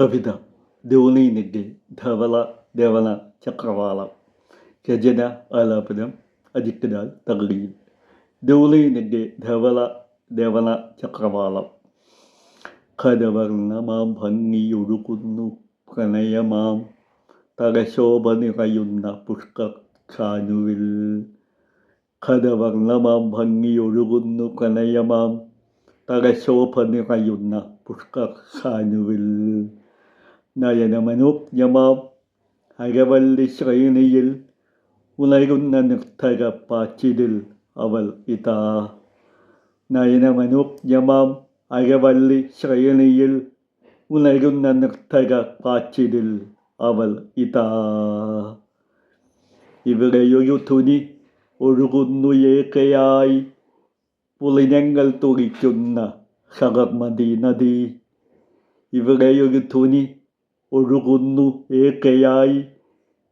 കവിത. ധോണിനിന്റെ ധവള ദേവന ചക്രവാളം. രചന ആലാപനം അജിക്കനാൽ തകഴിയിൽ ധോണിനിന്റെ ധവള ദേവന ചക്രവാളം. കരവർണമാം ഭംഗിയൊഴുകുന്നു പ്രണയമാം തകശോഭ നിറയുന്ന പുഷ്കഖാനുവിൽ കരവർണമാം ഭംഗിയൊഴുകുന്നു പ്രണയമാം തകശോഭ നിറയുന്ന പുഷ്കഖാനുവിൽ നയനമനോജ്ഞമാം അരവല്ലി ശ്രേണിയിൽ ഉണരുന്ന നിർത്തര പാച്ചിലിൽ അവൾ ഇതാ. നയനമനോജ്ഞമാം അരവല്ലി ശ്രേണിയിൽ ഉണരുന്ന നിർത്തര പാച്ചിലിൽ അവൾ ഇതാ. ഇവിടെയൊരു തുനി ഒഴുകുന്നു ഏകയായി. പുളിനങ്ങൾ തുറിക്കുന്ന ഹകർമതി നദി. ഇവിടെയൊരു തുനി ഒഴുകുന്നു ഏകയായി.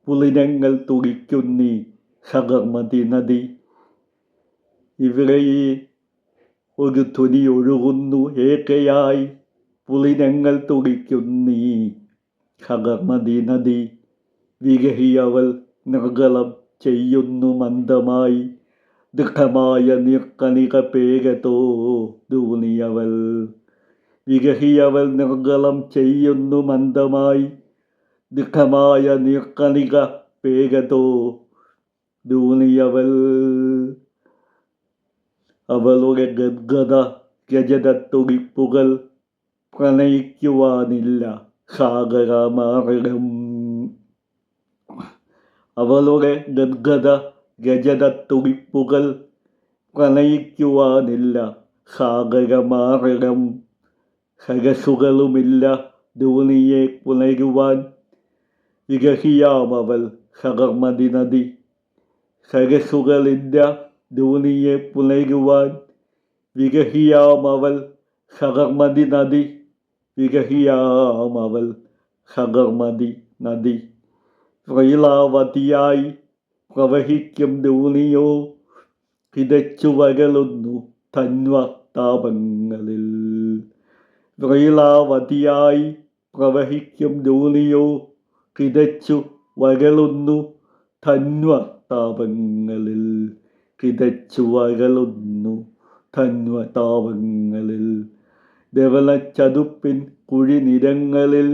പുളിനങ്ങൾ തുടിക്കുന്നി ഹകർമതി നദി. ഇവിടെ ഒരു ധ്വനി ഒഴുകുന്നു ഏകയായി. പുളിനങ്ങൾ തുടിക്കുന്നി ഹകർമതി നദി. വിരഹിയവൾ നിർഗളം ചെയ്യുന്നു മന്ദമായി. ദൃഢമായ നിർക്കണിക പേരതോ ധൂണിയവൾ വിരഹിയവൾ നിർഗളം ചെയ്യുന്നു മന്ദമായി. ദൃഢമായ നീക്കണിക പേരതോ ധൂണിയവൾ അവളുടെ ഗദ്ഗത രജതത്തുടിപ്പുകൾ പ്രണയിക്കുവാനില്ല. സാഗരമാറിടം. അവളുടെ ഗദ്ഗത രജതത്തുടിപ്പുകൾ പ്രണയിക്കുവാനില്ല. സാഗരമാറിടം. സരസുകളുമില്ല ധോണിയെ പുണരുവാൻ വികഹിയാമവൾ ഹകർമതി നദി. ഹകസുകളില്ല ധോണിയെ പുണരുവാൻ വികഹിയാമവൾ ഹകർമതി നദി. വികഹിയാമവൾ ഹകർമതി നദി. പ്രൈളാവതിയായി പ്രവഹിക്കും ധോണിയോ കിതച്ചു വകലുന്നു തന്വ താപങ്ങളിൽ. പ്രൈളാവതിയായി പ്രവഹിക്കും ജോലിയോ കിതച്ചു വകലുന്നു തന്വ താപങ്ങളിൽ കിതച്ചു വകലുന്നു തന്വ താപങ്ങളിൽ ധവളച്ചതുപ്പിൻ കുഴിനിരങ്ങളിൽ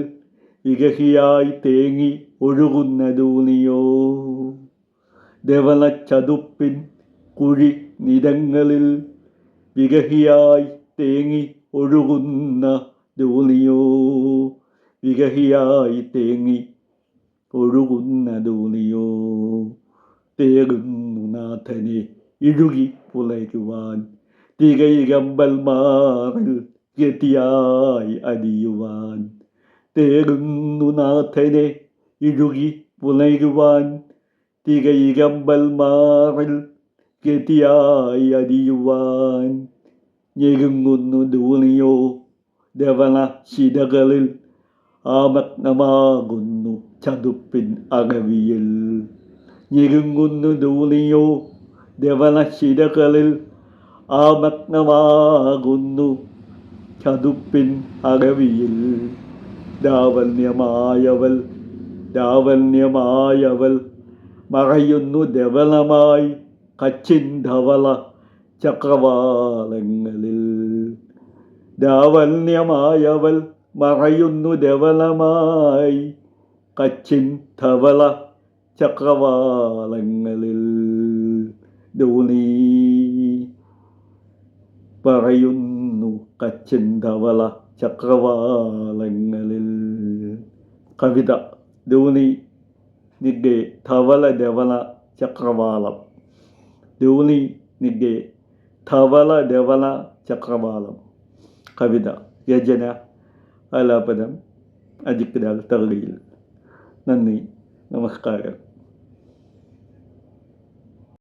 വിരഹിയായി തേങ്ങി ഒഴുകുന്ന ധൂണിയോ ധവളച്ചതുപ്പിൻ കുഴി നിരങ്ങളിൽ വിരഹിയായി തേങ്ങി ഒഴുകുന്ന ധൂണിയോ വികഹിയായി തേങ്ങി ഒഴുകുന്ന ധൂണിയോ തേടുന്നു നാഥനെ ഇഴുകി പുലരുവാൻ തികയികമ്പൽമാറിൽ ഗതിയായി അടിയുവാൻ തേടുന്നു നാഥനെ ഇഴുകി പുലരുവാൻ തികയികമ്പൽമാറിൽ ഗതിയായി അലിയുവാൻ ഞെരുങ്ങുന്നു ധൂണിയോ ദവണ ശിരകളിൽ ആമഗ്നമാകുന്നു ചതുപ്പിൻ അകവിയിൽ ഞെരുങ്ങുന്നു ധൂണിയോ ദവണ ശിരകളിൽ ആമഗ്നമാകുന്നു ചതുപ്പിൻ അകവിയിൽ ദാവണ്യമായവൽ ദാവണ്യമായവൽ മറയുന്നു ധവളമായി കച്ചിൻ ധവള ചക്രവാളങ്ങളിൽ രാവണ്യമായവൾ മറയുന്നു ധവളമായി. കച്ചിൻ ധവള ചക്രവാളങ്ങളിൽ ധോണി പറയുന്നു കച്ചിൻ ധവള ചക്രവാളങ്ങളിൽ. കവിത ധോണി നിന്റെ ധവള ധവള ചക്രവാളം. ധോണി നിന്റെ ധവള ധവള ചക്രവാളം കവിത രചന ആലാപനം അജിക്കലാൽ തകഴിയിൽ നന്ദി നമസ്കാരം